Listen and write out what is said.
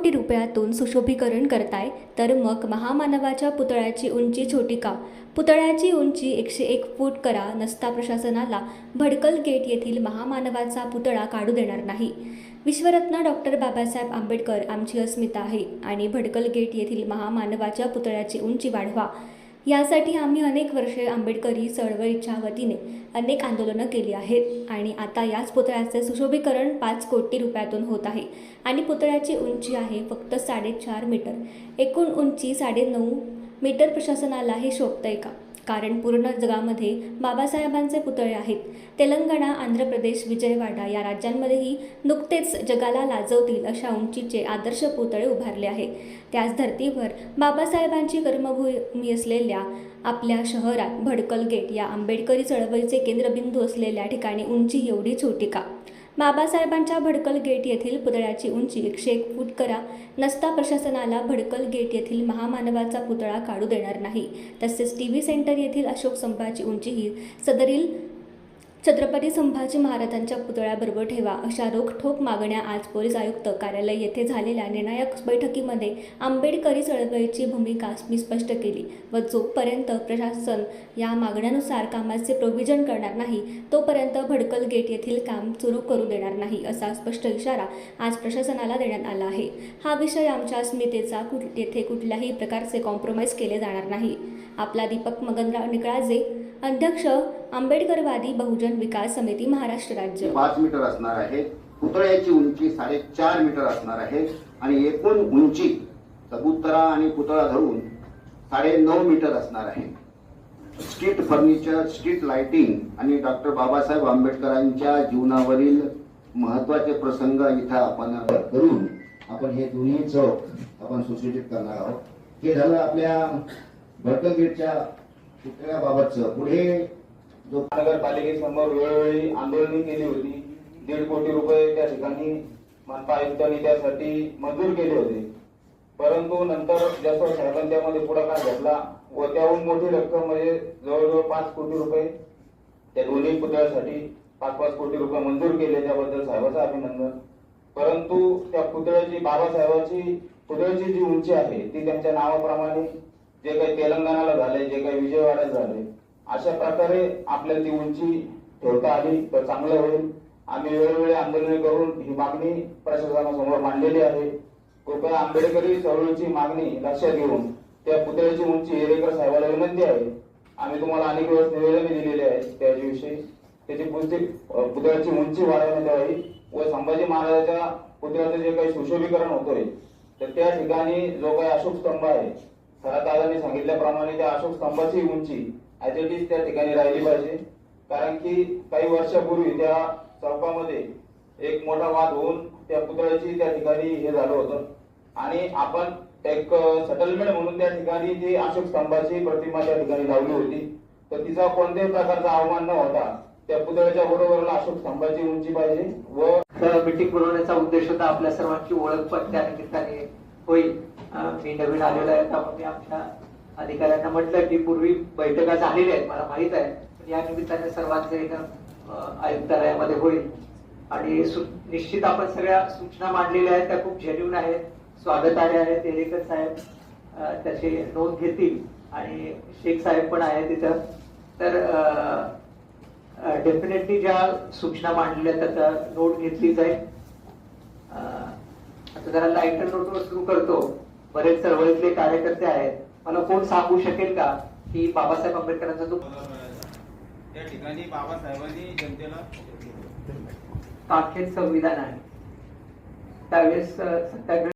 कोटी रुपयातून सुशोभीकरण करताय तर मग महामानवाच्या पुतळ्याची उंची छोटी का? पुतळ्याची उंची एकशे एक फूट करा नसता प्रशासनाला. भडकल गेट येथील महामानवाचा पुतळा काढू देणार नाही. विश्वरत्न डॉक्टर बाबासाहेब आंबेडकर आमची अस्मिता आहे. आणि भडकल गेट येथील महामानवाच्या पुतळ्याची उंची वाढवा. यासाठी आम्ही अनेक वर्षे आंबेडकरी चळवळीच्या वतीने अनेक आंदोलनं केली आहेत. आणि आता याच पुतळ्याचे सुशोभीकरण पाच कोटी रुपयातून होत आहे. आणि पुतळ्याची उंची आहे फक्त साडेचार मीटर. एकूण उंची साडेनऊ मीटर प्रशासनाला हे शोभतंय का? कारण पूर्ण जगामध्ये बाबासाहेबांचे पुतळे आहेत. तेलंगणा आंध्र प्रदेश विजयवाडा या राज्यांमध्येही नुकतेच जगाला लाजवतील अशा उंचीचे आदर्श पुतळे उभारले आहे त्याच धर्तीवर बाबासाहेबांची कर्मभूमी असलेल्या आपल्या शहरात भडकल गेट या आंबेडकरी चळवळीचे केंद्रबिंदू असलेल्या ठिकाणी उंची एवढी छोटी का? बाबासाहेबांच्या भडकल गेट येथील पुतळ्याची उंची एकशे एक फूट करा. नसता प्रशासनाला भडकल गेट येथील महामानवाचा पुतळा काढू देणार नाही. तसेच टी व्ही सेंटर येथील अशोक स्तंभाची उंची ही सदरील छत्रपती संभाजी महाराजांच्या पुतळ्याबरोबर ठेवा अशा रोखठोक मागण्या आज पोलीस आयुक्त कार्यालय येथे झालेल्या निर्णायक बैठकीमध्ये आंबेडकरी चळवळीची भूमिका मी स्पष्ट केली व जोपर्यंत प्रशासन या मागण्यानुसार कामाचे प्रोव्हिजन करणार नाही तोपर्यंत भडकल गेट येथील काम सुरू करू देणार नाही असा स्पष्ट इशारा आज प्रशासनाला देण्यात आला आहे. हा विषय आमच्या अस्मितेचा कुठ येथे कुठल्याही प्रकारचे कॉम्प्रोमाइज केले जाणार नाही. आपला दीपक मगनराव निकळाजे अध्यक्ष आंबेडकरवादी बहुजन विकास समिती महाराष्ट्र राज्य. पाच मीटर असणार आहे. पुतळ्याची उंची साडेचार मीटर असणार आहे आणि एकूण उंची चबुतरा आणि पुतळा धरून साडे नऊ मीटर असणार आहे. स्ट्रीट फर्निचर स्ट्रीट लाइटिंग आणि डॉक्टर बाबासाहेब आंबेडकरांच्या जीवनावरील महत्त्वाचे प्रसंग इथं आपण करून आपण हे दोन्ही चौक आपण सुसज्जित करणार आहोत. हे झालं आपल्या भडकल पुतळ्याबाबतचं. पुढे जो नगरपालिकेसमोर वेळोवेळी आंदोलने केली होती. दीड कोटी रुपये त्या ठिकाणी मनपा आयुक्तांनी त्यासाठी मंजूर केले होते. परंतु नंतर जसं साहेबांनी त्यामध्ये पुढाकार घेतला व त्याहून मोठी रक्कम म्हणजे जवळजवळ पाच कोटी रुपये त्या दोन्ही पुतळ्यासाठी पाच पाच कोटी रुपये मंजूर केले त्याबद्दल साहेबाचं अभिनंदन. परंतु त्या पुतळ्याची बाबासाहेबाची पुतळ्याची जी उंची आहे ती त्यांच्या नावाप्रमाणे जे काही तेलंगणाला झाले जे काही विजयवाड्यात झाले अशा प्रकारे आपल्याला ती उंची ठेवता आली तर चांगलं होईल. आम्ही वेळोवेळी आंदोलने करून ही मागणी प्रशासनासमोर मांडलेली आहे. कृपया आंबेडकरी चळवळीची मागणी लक्षात घेऊन त्या पुतळ्याची उंची हेरेकर साहेबाला विनंती आहे. आम्ही तुम्हाला अनेक वेळेस निवेदन दिलेली आहे त्याच्याविषयी त्याची पुस्तक पुतळ्याची उंची वाढवण्यात यावी व संभाजी महाराजाच्या पुतळ्याचं जे काही सुशोभीकरण होतोय तर त्या ठिकाणी जो काही अशोक स्तंभ आहे सरादादांनी सांगितल्याप्रमाणे त्या अशोक स्तंभाची उंची ॲज इट इज त्या ठिकाणी राहिली पाहिजे. कारण की काही वर्षापूर्वी त्या चौकामध्ये एक मोठा वाद होऊन त्या पुतळ्याची त्या ठिकाणी हे झालं होतं. आणि आपण एक सेटलमेंट म्हणून त्या ठिकाणी ती अशोक स्तंभाची प्रतिमा त्या ठिकाणी लावली होती. तर तिचा कोणत्याही प्रकारचा अवमान न होता त्या पुतळ्याच्या बरोबरला अशोक स्तंभाची उंची पाहिजे व तर मीटिंग बोलवण्याचा उद्देश होता आपल्या सर्वांची ओळख पण त्या निमित्ताने होईल. मी नवीन आलेलो आहे त्यामुळे आमच्या अधिकाऱ्यांना म्हटलं की पूर्वी बैठका झालेल्या आहेत मला माहीत आहे पण या निमित्ताने सर्वांचे आयुक्तालयामध्ये होईल. आणि सु- निश्चित आपण सगळ्या सूचना मांडलेल्या आहेत त्या खूप जेन्युन आहेत स्वागतार्ह आहेत एरेकर साहेब त्याची नोंद घेतील. आणि शेख साहेब पण आहे तिथं. तर डेफिनेटली ज्या सूचना मांडलेल्या आहेत त्याचा नोट घेतली जाईल आता जरा लाईटर नोटवर सुरू करतो. बरेच चळवळीतले कार्यकर्ते आहेत. मला कोण सांगू शकेल का की बाबासाहेब आंबेडकरांचा जो त्या ठिकाणी बाबासाहेबांनी जनतेला संविधान आहे. त्यावेळेस सत्याग्रह